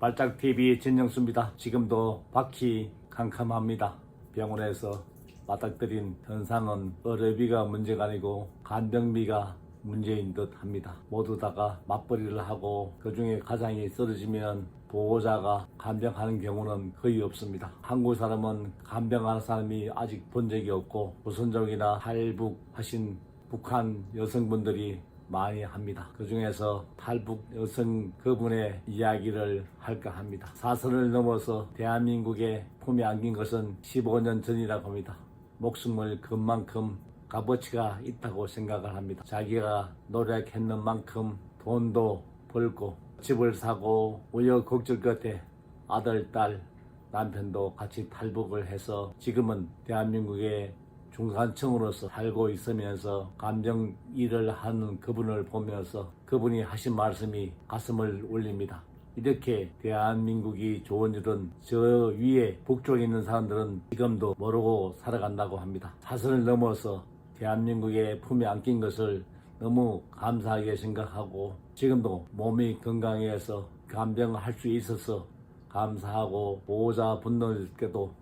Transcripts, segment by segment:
발작TV 진영수입니다. 지금도 바퀴 캄캄합니다. 병원에서 맞닥뜨린 현상은 어뢰비가 문제가 아니고 간병비가 문제인 듯 합니다. 모두 다가 맞벌이를 하고 그 중에 가장이 쓰러지면 보호자가 간병하는 경우는 거의 없습니다. 한국 사람은 간병하는 사람이 아직 본 적이 없고 조선족이나 탈북 하신 북한 여성분들이 많이 합니다. 그 중에서 탈북 여성 그분의 이야기를 할까 합니다. 사선을 넘어서 대한민국에 품에 안긴 것은 15년 전이라고 합니다. 목숨을 건 만큼 값어치가 있다고 생각을 합니다. 자기가 노력했는 만큼 돈도 벌고 집을 사고 우여곡절 끝에 아들, 딸, 남편도 같이 탈북을 해서 지금은 대한민국의 중산층으로서 살고 있으면서 감정 일을 하는 그분을 보면서 그분이 하신 말씀이 가슴을 울립니다. 이렇게 대한민국이 좋은 일은 저 위에 북쪽에 있는 사람들은 지금도 모르고 살아간다고 합니다. 사선을 넘어서 대한민국의 품에 안긴 것을 너무 감사하게 생각하고 지금도 몸이 건강해서 간병을 할수 있어서 감사하고 보호자 분들께도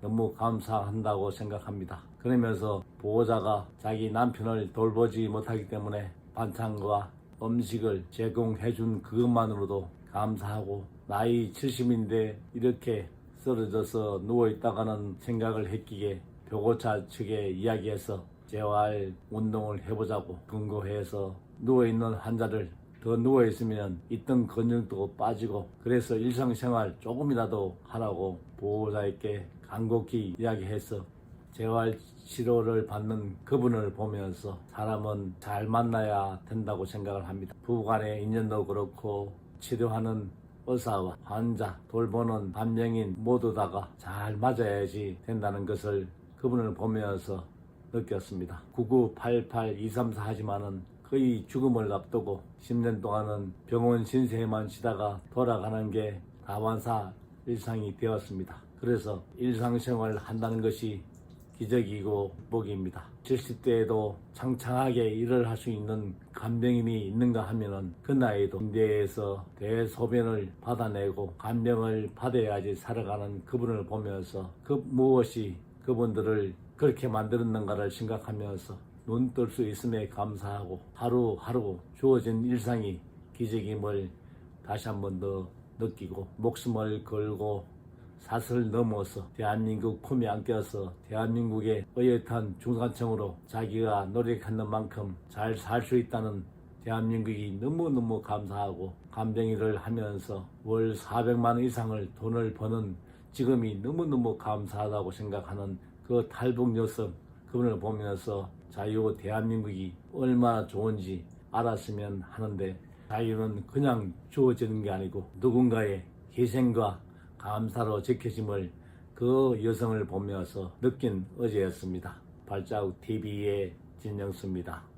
너무 감사한다고 생각합니다. 그러면서 보호자가 자기 남편을 돌보지 못하기 때문에 반찬과 음식을 제공해 준 그것만으로도 감사하고 나이 70인데 이렇게 쓰러져서 누워있다가는 생각을 했기에 교고차 측에 이야기해서 재활 운동을 해보자고 근거해서 누워있는 환자를 더 누워있으면 있던 근육도 빠지고 그래서 일상생활 조금이라도 하라고 보호자에게 간곡히 이야기해서 재활 치료를 받는 그분을 보면서 사람은 잘 만나야 된다고 생각을 합니다. 부부간의 인연도 그렇고 치료하는 의사와 환자, 돌보는 반명인 모두 다가 잘 맞아야지 된다는 것을 그분을 보면서 느꼈습니다. 9988-234 하지만은 거의 죽음을 앞두고 10년 동안은 병원 신세만 쉬다가 돌아가는 게 다반사 일상이 되었습니다. 그래서 일상생활을 한다는 것이 기적이고 복입니다. 70대에도 창창하게 일을 할 수 있는 간병인이 있는가 하면은 그 나이도 군대에서 대소변을 받아내고 간병을 받아야지 살아가는 그분을 보면서 그 무엇이 그분들을 그렇게 만들었는가를 생각하면서 눈 뜰 수 있음에 감사하고 하루하루 주어진 일상이 기적임을 다시 한 번 더 느끼고 목숨을 걸고 사슬 넘어서 대한민국 품에 안겨서 대한민국의 의젓한 중산층으로 자기가 노력하는 만큼 잘 살 수 있다는 대한민국이 너무너무 감사하고 간병일을 하면서 월 400만 원 이상을 돈을 버는 지금이 너무너무 감사하다고 생각하는 그 탈북 여성 그분을 보면서 자유 대한민국이 얼마나 좋은지 알았으면 하는데 자유는 그냥 주어지는 게 아니고 누군가의 희생과 감사로 지켜짐을 그 여성을 보면서 느낀 어제였습니다. 발자국 TV의 진영수입니다.